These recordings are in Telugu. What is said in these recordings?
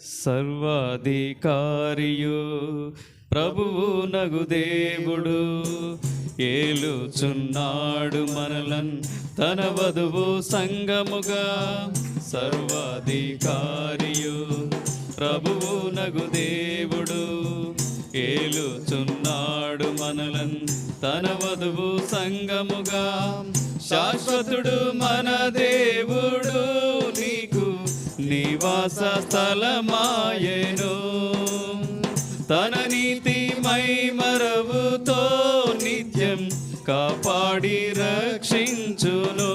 సర్వాధికారియు ప్రభువు నగు దేవుడు. ఏలుచున్నాడు మనలన్ తన వధువు సంగముగా. సర్వాధికారియు ప్రభువు నగు దేవుడు. ఏలుచున్నాడు మనలన్ తన వధువు సంగముగా. శాశ్వతుడు మన దేవుడు. నివాస స్థలమాయను తన నీతి మై మరవుతో నిత్యం కాపాడి రక్షించును.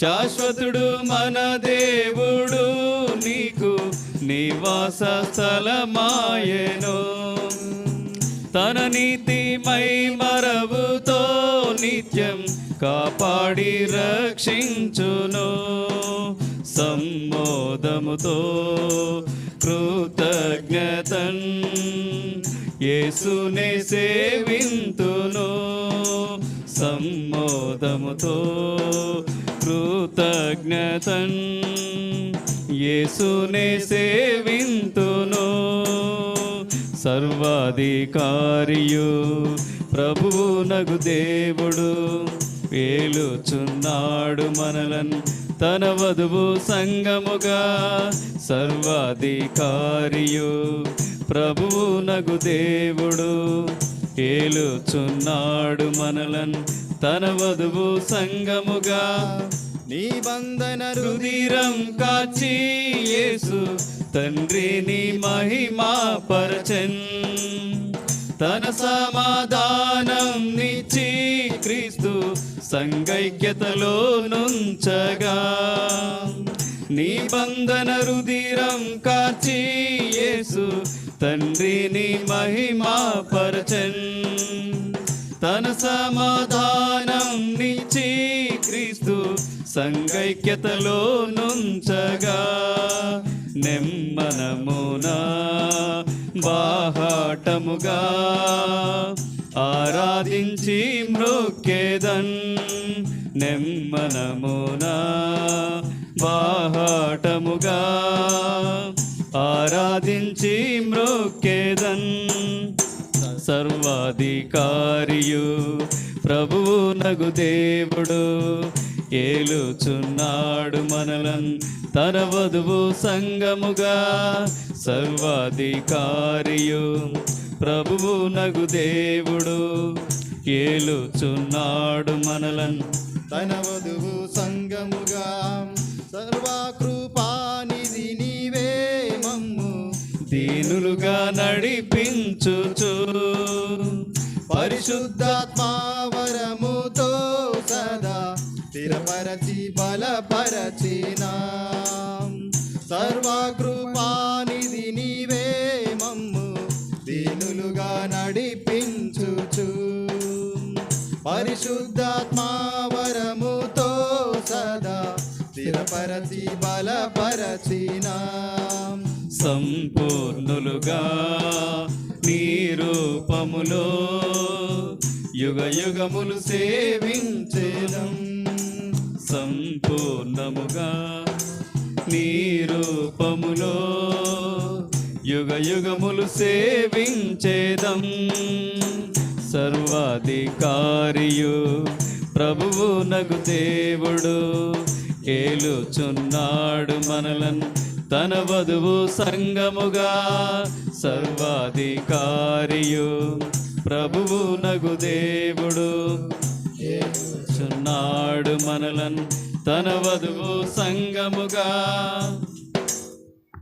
శాశ్వతుడు మన దేవుడు నీకు నివాస స్థలమాయను తన నీతి మై మరవుతో నిత్యం కాపాడి రక్షించును. సమ్మోదముతో కృతజ్ఞతన్ యేసునే సేవింతును. సమ్మోదముతో కృతజ్ఞతన్ యేసునే సేవింతును. సర్వాధికారియు ప్రభువు నగు దేవుడు వేలుచున్నాడు మనలను. తన వధువు సంగముగా సర్వాధికారియు ప్రభువు నగు దేవుడు ఏలుచున్నాడు మనలన్ తన వధువు సంగముగా. నిబంధన రుధిరం కాచి యేసు తండ్రిని మహిమా పరచన్. తన సమాధానం నిచ్చి సంగైక్యతలో నుంచగా నిబంధన రుధిరం కాచి యేసు తండ్రిని మహిమా పరచన్. తన సమాధానం నిచి క్రీస్తు సంగైక్యతలో నుంచగా నెమ్మనమున బాహాటముగా ఆరాధించి మృక్కేదన్ నెమ్మనమున బాహాటముగా ఆరాధించి మృక్కేదన్ సర్వాధికారియు ప్రభువు నగు దేవుడు ఏలుచున్నాడు మనలం తన వధువు సంగముగా. సర్వాధికారియు ప్రభువు నగు దేవుడు. ఏలుచున్నాడు మనలన్ తన వధువు సంగముగా. సర్వకృపానిధి నీవే మమ్ము. దీనులుగా నడిపించుచు. పరిశుద్ధాత్మావరము స్థిరపరచి బలపరచినాం. సర్వకృపానిధి నీవే మమ్ము దీనులుగా నడిపించుచు. పరిశుద్ధాత్మావరముతో సదా స్థిరపరచి బలపరచిన. సంపూర్ణులుగా నీ రూపములో యుగ యుగములు సేవించేదం. సంపూర్ణముగా నీ రూపములో యుగ యుగములు సేవించేదం. సర్వాధికారియు ప్రభువు నగు దేవుడు కేలుచున్నాడు మనలన్ తన వధువు సంగముగా. సర్వాధికారియు ప్రభువు నగు దేవుడు ఏలుచున్నాడు మనలన్ తన వధువు సంగముగా.